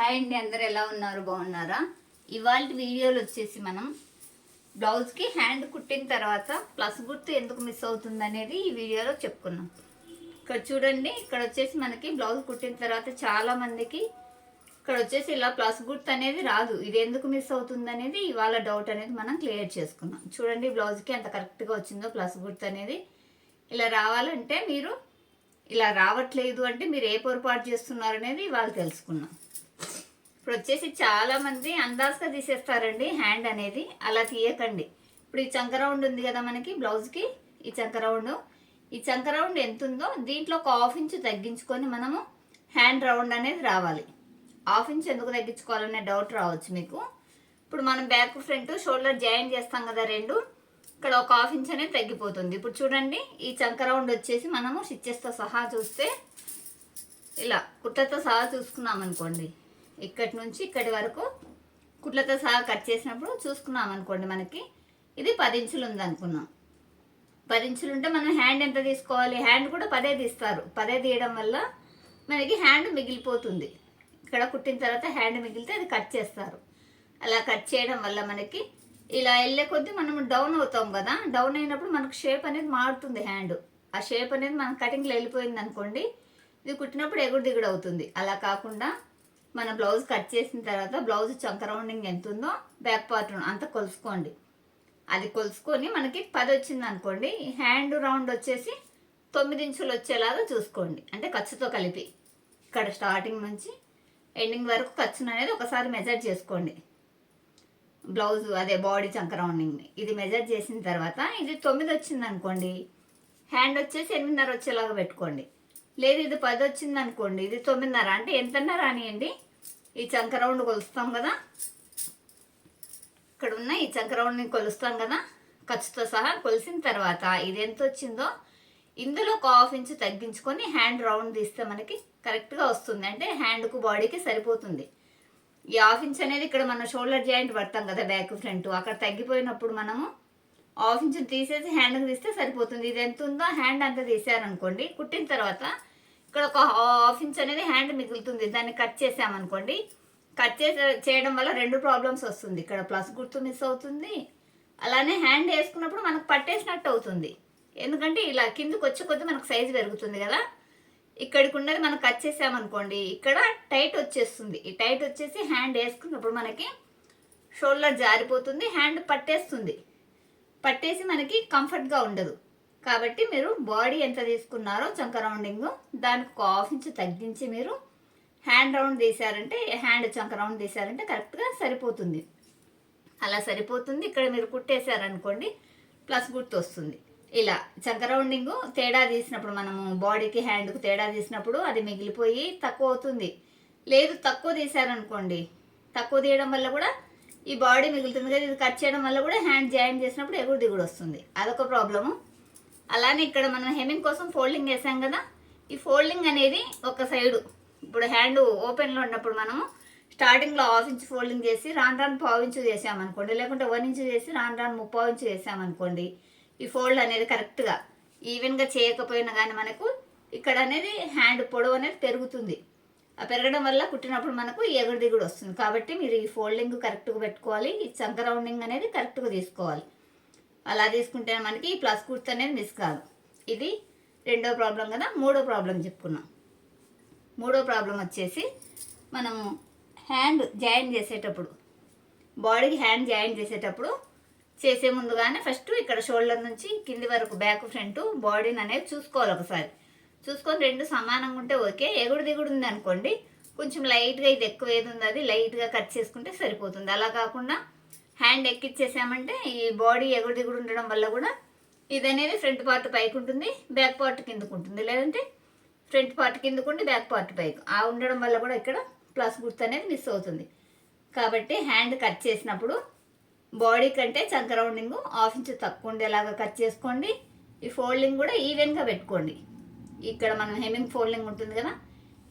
Hi అండి అందరు ఎలా ఉన్నారు? బాగున్నారా? ఇవాళ వీడియోలు వచ్చేసి మనం బ్లౌజ్కి హ్యాండ్ కుట్టిన తర్వాత ప్లస్ గుర్తు ఎందుకు మిస్ అవుతుంది అనేది ఈ వీడియోలో చెప్పుకున్నాం ఇక్కడ చూడండి ఇక్కడ వచ్చేసి మనకి బ్లౌజ్ కుట్టిన తర్వాత చాలామందికి ఇక్కడ వచ్చేసి ఇలా ప్లస్ గుర్తు అనేది రాదు. ఇది ఎందుకు మిస్ అవుతుంది అనేది ఇవాళ డౌట్ అనేది మనం క్లియర్ చేసుకున్నాం చూడండి బ్లౌజ్కి ఎంత కరెక్ట్గా వచ్చిందో ప్లస్ గుర్తు అనేది ఇలా రావాలంటే మీరు ఇలా రావట్లేదు అంటే మీరు ఏ పొరపాటు చేస్తున్నారు అనేది ఇవాళ తెలుసుకున్నాం ఇప్పుడు వచ్చేసి చాలామంది అందాజుగా తీసేస్తారండి హ్యాండ్ అనేది. అలా తీయకండి. ఇప్పుడు ఈ చంక రౌండ్ ఉంది కదా మనకి బ్లౌజ్కి ఈ చంక రౌండ్. ఈ చంక రౌండ్ ఎంత ఉందో దీంట్లో ఒక హాఫ్ ఇంచ్ తగ్గించుకొని మనము హ్యాండ్ రౌండ్ అనేది రావాలి. హాఫ్ ఇంచ్ ఎందుకు తగ్గించుకోవాలనే డౌట్ రావచ్చు మీకు. ఇప్పుడు మనం బ్యాక్ ఫ్రంట్ షోల్డర్ జాయిన్ చేస్తాం కదా రెండు. ఇక్కడ ఒక హాఫ్ ఇంచ్ అనేది తగ్గిపోతుంది. ఇప్పుడు చూడండి ఈ చంక రౌండ్ వచ్చేసి మనము స్టిచ్చెస్తో సహా చూస్తే ఇలా కుట్టతో సహా చూసుకున్నాం అనుకోండి ఇక్కడి నుంచి ఇక్కడి వరకు కుట్లతో సహా కట్ చేసినప్పుడు చూసుకున్నాం అనుకోండి మనకి. ఇది పది ఇంచులు ఉంది అనుకున్నాం. పది ఇంచులు ఉంటే మనం హ్యాండ్ ఎంత తీసుకోవాలి? హ్యాండ్ కూడా పదే తీస్తారు. పదే తీయడం వల్ల మనకి హ్యాండ్ మిగిలిపోతుంది. ఇక్కడ కుట్టిన తర్వాత హ్యాండ్ మిగిలితే అది కట్ చేస్తారు. అలా కట్ చేయడం వల్ల మనకి ఇలా వెళ్ళే కొద్దీ మనం డౌన్ అవుతాం కదా. డౌన్ అయినప్పుడు మనకు షేప్ అనేది మారుతుంది హ్యాండ్. ఆ షేప్ అనేది మన కటింగ్లో వెళ్ళిపోయింది అనుకోండి. ఇది కుట్టినప్పుడు ఎగుడు దిగుడు అవుతుంది. అలా కాకుండా మన బ్లౌజ్ కట్ చేసిన తర్వాత బ్లౌజ్ చంక రౌండింగ్ ఎంత ఉందో బ్యాక్ పార్ట్ అంత కొలుసుకోండి. అది కొలుసుకొని మనకి పది వచ్చింది అనుకోండి. హ్యాండ్ రౌండ్ వచ్చేసి తొమ్మిది ఇంచులు వచ్చేలాగా చూసుకోండి. అంటే ఖర్చుతో కలిపి. ఇక్కడ స్టార్టింగ్ నుంచి ఎండింగ్ వరకు ఖర్చును అనేది ఒకసారి మెజర్ చేసుకోండి. బ్లౌజ్ అదే బాడీ చంక రౌండింగ్ని ఇది మెజర్ చేసిన తర్వాత ఇది తొమ్మిది వచ్చింది అనుకోండి. హ్యాండ్ వచ్చేసి ఎనిమిదిన్నర వచ్చేలాగా పెట్టుకోండి. లేదు ఇది పది వచ్చింది అనుకోండి ఇది తొమ్మిదిన్నర. అంటే ఎంతన్నర అనియండి? ఈ చంక రౌండ్ కొలుస్తాం కదా? ఇక్కడ ఉన్న ఈ చంక రౌండ్ని కొలుస్తాం కదా? ఖర్చుతో సహా కొలిసిన తర్వాత ఇది ఎంత వచ్చిందో ఇందులో ఒక హాఫ్ ఇంచ్ తగ్గించుకొని హ్యాండ్ రౌండ్ తీస్తే మనకి కరెక్ట్గా వస్తుంది. అంటే హ్యాండ్కు బాడీకి సరిపోతుంది. ఈ హాఫ్ ఇంచ్ అనేది ఇక్కడ మన షోల్డర్ జాయింట్ పడతాం కదా బ్యాక్ ఫ్రంట్. అక్కడ తగ్గిపోయినప్పుడు మనము హాఫ్ ఇంచ్ తీసేసి హ్యాండ్కి తీస్తే సరిపోతుంది. ఇది ఎంత ఉందో హ్యాండ్ అంతా తీసారనుకోండి కుట్టిన తర్వాత ఇక్కడ ఒక హాఫ్ ఇంచ్ అనేది హ్యాండ్ మిగులుతుంది. దాన్ని కట్ చేసామనుకోండి కట్ చేసే చేయడం వల్ల రెండు ప్రాబ్లమ్స్ వస్తుంది. ఇక్కడ ప్లస్ గుర్తు మిస్ అవుతుంది. అలానే హ్యాండ్ వేసుకున్నప్పుడు మనకు పట్టేసినట్టు అవుతుంది. ఎందుకంటే ఇలా కిందకు వచ్చే కొద్దీ మనకు సైజు పెరుగుతుంది కదా. ఇక్కడికి ఉన్నది మనం కట్ చేసామనుకోండి ఇక్కడ టైట్ వచ్చేస్తుంది. ఈ టైట్ వచ్చేసి హ్యాండ్ వేసుకున్నప్పుడు మనకి షోల్డర్ జారిపోతుంది హ్యాండ్ పట్టేస్తుంది. పట్టేసి మనకి కంఫర్ట్గా ఉండదు. కాబట్టి మీరు బాడీ ఎంత తీసుకున్నారో చంక రౌండింగ్ దానికి ఒక హాఫ్ ఇంచ్ తగ్గించి మీరు హ్యాండ్ రౌండ్ తీశారంటే హ్యాండ్ చంక రౌండ్ తీశారంటే కరెక్ట్గా సరిపోతుంది. అలా సరిపోతుంది. ఇక్కడ మీరు కుట్టేశారనుకోండి ప్లస్ గుర్తు వస్తుంది. ఇలా చంక రౌండింగ్ తేడా తీసినప్పుడు మనము బాడీకి హ్యాండ్కు తేడా తీసినప్పుడు అది మిగిలిపోయి తక్కువ అవుతుంది. లేదు తక్కువ తీశారనుకోండి తక్కువ తీయడం వల్ల కూడా ఈ బాడీ మిగులుతుంది కదా ఇది కట్ చేయడం వల్ల కూడా హ్యాండ్ జాయిన్ చేసినప్పుడు ఎగుడు దిగుడు వస్తుంది. అదొక ప్రాబ్లము అలానే ఇక్కడ మనం హెమ్మింగ్ కోసం ఫోల్డింగ్ వేసాం కదా ఈ ఫోల్డింగ్ అనేది ఒక సైడు ఇప్పుడు హ్యాండ్ ఓపెన్లో ఉన్నప్పుడు మనము స్టార్టింగ్లో హాఫ్ ఇంచ్ ఫోల్డింగ్ చేసి రాను రాను పావు ఇంచు చేసామనుకోండి లేకుంటే వన్ ఇంచు చేసి రాను రాను ముప్పావు ఇంచు చేసామనుకోండి ఈ ఫోల్డ్ అనేది కరెక్ట్గా ఈవెన్గా చేయకపోయినా కానీ మనకు ఇక్కడ అనేది హ్యాండ్ పొడవు అనేది పెరుగుతుంది. పెరగడం వల్ల కుట్టినప్పుడు మనకు ఎగుడు దిగుడు వస్తుంది. కాబట్టి మీరు ఈ ఫోల్డింగ్ కరెక్ట్గా పెట్టుకోవాలి. ఈ చంక రౌండింగ్ అనేది కరెక్ట్గా తీసుకోవాలి. అలా తీసుకుంటే మనకి ఈ ప్లస్ కుర్త్ అనేది మిస్ కాదు. ఇది రెండో ప్రాబ్లం కదా మూడో ప్రాబ్లం చెప్పుకున్నాం. మూడో ప్రాబ్లం వచ్చేసి మనము హ్యాండ్ జాయిన్ చేసేటప్పుడు బాడీకి హ్యాండ్ జాయిన్ చేసేటప్పుడు చేసే ముందుగానే ఫస్ట్ ఇక్కడ షోల్డర్ నుంచి కింది వరకు బ్యాక్ ఫ్రంట్ బాడీని అనేది చూసుకోవాలి ఒకసారి. చూసుకొని రెండు సమానంగా ఉంటే ఓకే. ఎగుడు దిగుడు ఉంది అనుకోండి కొంచెం లైట్గా ఇది ఎక్కువ ఏది ఉంది అది లైట్గా కట్ చేసుకుంటే సరిపోతుంది. అలా కాకుండా హ్యాండ్ ఎక్కిచ్చేసామంటే ఈ బాడీ ఎగుడు దిగుడు ఉండడం వల్ల కూడా ఇది అనేది ఫ్రంట్ పార్ట్ పైకి ఉంటుంది బ్యాక్ పార్ట్ కిందకు ఉంటుంది. లేదంటే ఫ్రంట్ పార్ట్ కిందకు ఉండి బ్యాక్ పార్ట్ పైకి. ఆ ఉండడం వల్ల కూడా ఇక్కడ ప్లస్ గుర్తు అనేది మిస్ అవుతుంది. కాబట్టి హ్యాండ్ కట్ చేసినప్పుడు బాడీ కంటే చంక రౌండింగ్ హాఫ్ ఇంచ్ తక్కువ ఉండేలాగా కట్ చేసుకోండి. ఈ ఫోల్డింగ్ కూడా ఈవెన్గా పెట్టుకోండి. ఇక్కడ మనం హెమింగ్ ఫోల్డింగ్ ఉంటుంది కదా?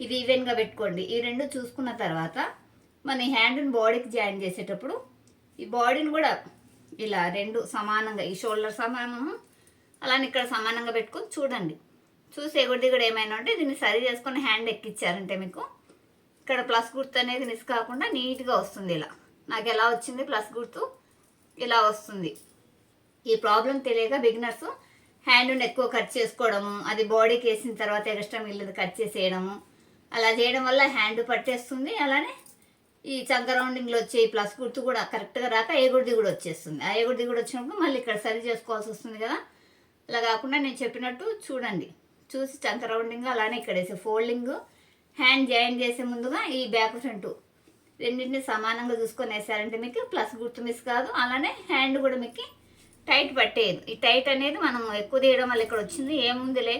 ఇది ఈవెన్గా పెట్టుకోండి. ఈ రెండు చూసుకున్న తర్వాత మన ఈ హ్యాండ్ని బాడీకి జాయిన్ చేసేటప్పుడు ఈ బాడీని కూడా ఇలా రెండు సమానంగా ఈ షోల్డర్ సమానం అలానే ఇక్కడ సమానంగా పెట్టుకొని చూడండి. చూసి కొద్ది దిగుడు ఏమైనా ఉంటే దీన్ని సరి చేసుకొని హ్యాండ్ ఎక్కిచ్చారంటే మీకు ఇక్కడ ప్లస్ గుర్తు అనేది మిస్ కాకుండా నీట్గా వస్తుంది ఇలా. నాకు ఎలా వచ్చింది ప్లస్ గుర్తు? ఇలా వస్తుంది. ఈ ప్రాబ్లం తెలియక బిగినర్స్ హ్యాండ్ని ఎక్కువ కట్ చేసుకోవడము అది బాడీకి వేసిన తర్వాత ఎక్స్ట్రా మిగిలింది కట్ చేసేయడము. అలా చేయడం వల్ల హ్యాండ్ పట్టేస్తుంది అలానే ఈ చంక రౌండింగ్లో వచ్చే ఈ ప్లస్ గుర్తు కూడా కరెక్ట్గా రాక ఏగుడిది కూడా వచ్చేస్తుంది. ఆ ఏగుడిది కూడా వచ్చినప్పుడు మళ్ళీ ఇక్కడ సరి చేసుకోవాల్సి వస్తుంది కదా. అలా కాకుండా నేను చెప్పినట్టు చూడండి. చూసి చంక రౌండింగ్ అలానే ఇక్కడ వేసే ఫోల్డింగ్ హ్యాండ్ జాయిన్ చేసే ముందుగా ఈ బ్యాక్ ఫ్రంట్ రెండింటిని సమానంగా చూసుకొని వేసారంటే మీకు ప్లస్ గుర్తు మిస్ కాదు. అలానే హ్యాండ్ కూడా మీకు టైట్ పట్టేయదు. ఈ టైట్ అనేది మనం ఎక్కువ తీయడం వల్ల ఇక్కడ వచ్చింది. ఏముందిలే?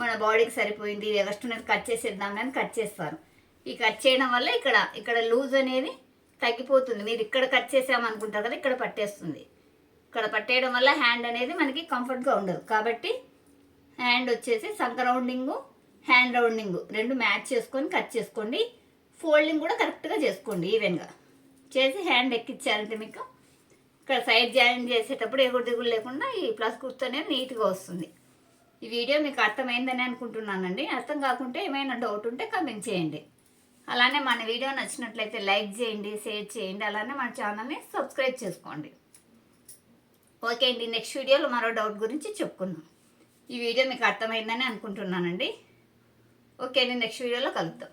మన బాడీకి సరిపోయింది. ఇది ఎక్స్ట్రా కట్ చేసేద్దాం అని కట్ చేస్తారు. ఈ కట్ చేయడం వల్ల ఇక్కడ ఇక్కడ లూజ్ అనేది తగ్గిపోతుంది. మీరు ఇక్కడ కట్ చేసామనుకుంటారు కదా ఇక్కడ పట్టేస్తుంది. ఇక్కడ పట్టేయడం వల్ల హ్యాండ్ అనేది మనకి కంఫర్ట్గా ఉండదు. కాబట్టి హ్యాండ్ వచ్చేసి సంక రౌండింగు హ్యాండ్ రౌండింగ్ రెండు మ్యాచ్ చేసుకొని కట్ చేసుకోండి. ఫోల్డింగ్ కూడా కరెక్ట్గా చేసుకోండి ఈవెన్గా చేసి హ్యాండ్ ఎక్కిచ్చారంటే మీకు ఇక్కడ సైడ్ జాయిన్ చేసేటప్పుడు ఎగురు దిగులు లేకుండా ఈ ప్లస్ గుర్తు నీట్గా వస్తుంది. ఈ వీడియో మీకు అర్థమైందని అనుకుంటున్నానండి. అర్థం కాకుంటే ఏమైనా డౌట్ ఉంటే కమెంట్ చేయండి. అలానే మన వీడియో నచ్చినట్లయితే లైక్ చేయండి షేర్ చేయండి అలానే మన ఛానల్ని సబ్స్క్రైబ్ చేసుకోండి. ఓకే అండి నెక్స్ట్ వీడియోలో మరో డౌట్ గురించి చెప్పుకుందాం. ఈ వీడియో మీకు అర్థమైందని అనుకుంటున్నానండి. ఓకే అండి నెక్స్ట్ వీడియోలో కలుద్దాం.